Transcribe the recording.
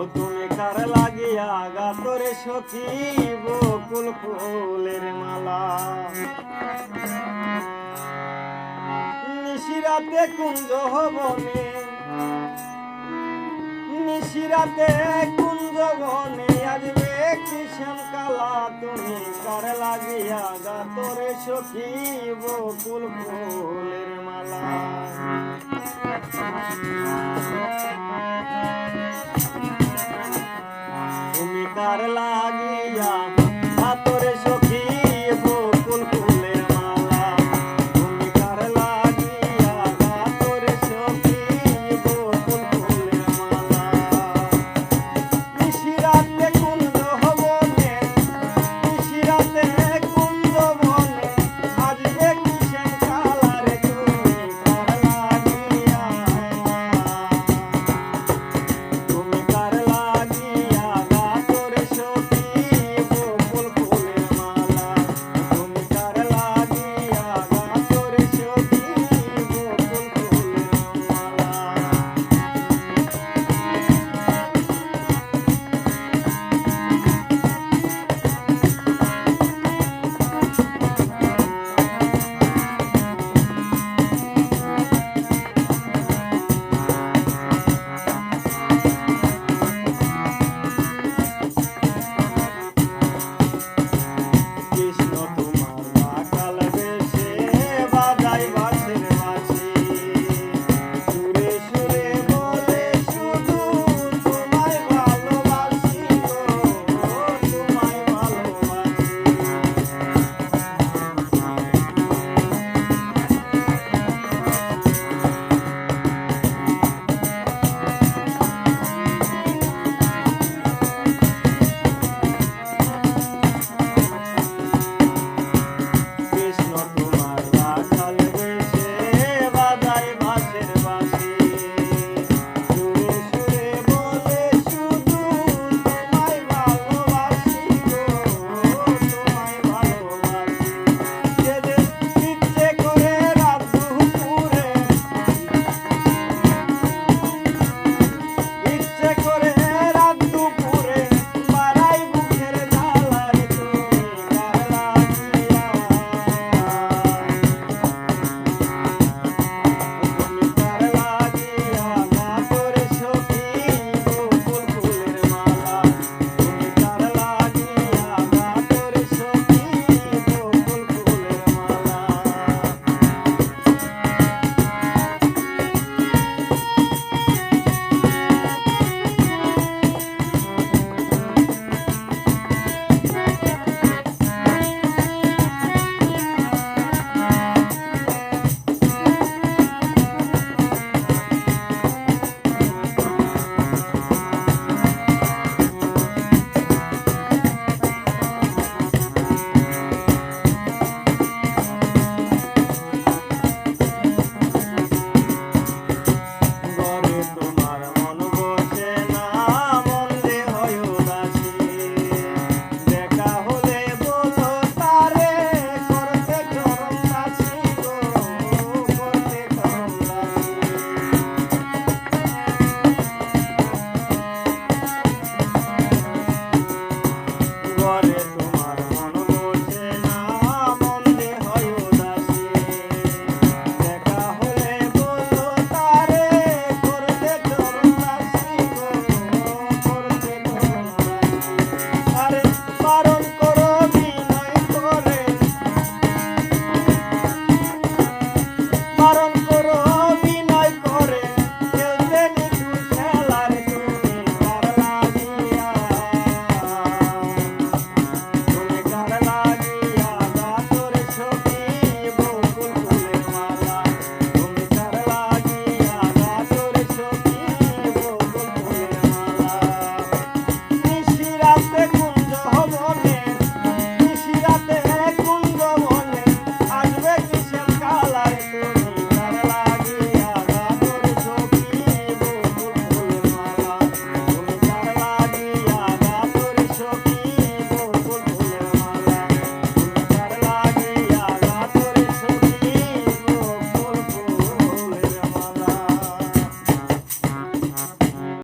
ও তুমি কার লাগিয়া গা তোরে সখী বকুল ফুলের মালা। নিশিরাতে কুঞ্জ হবনে নিশিরাতে কুঞ্জ বনে আসবে কিষান কালা। তুমি কার লাগিয়া গা তোরে সখী বকুল ফুলের মালা।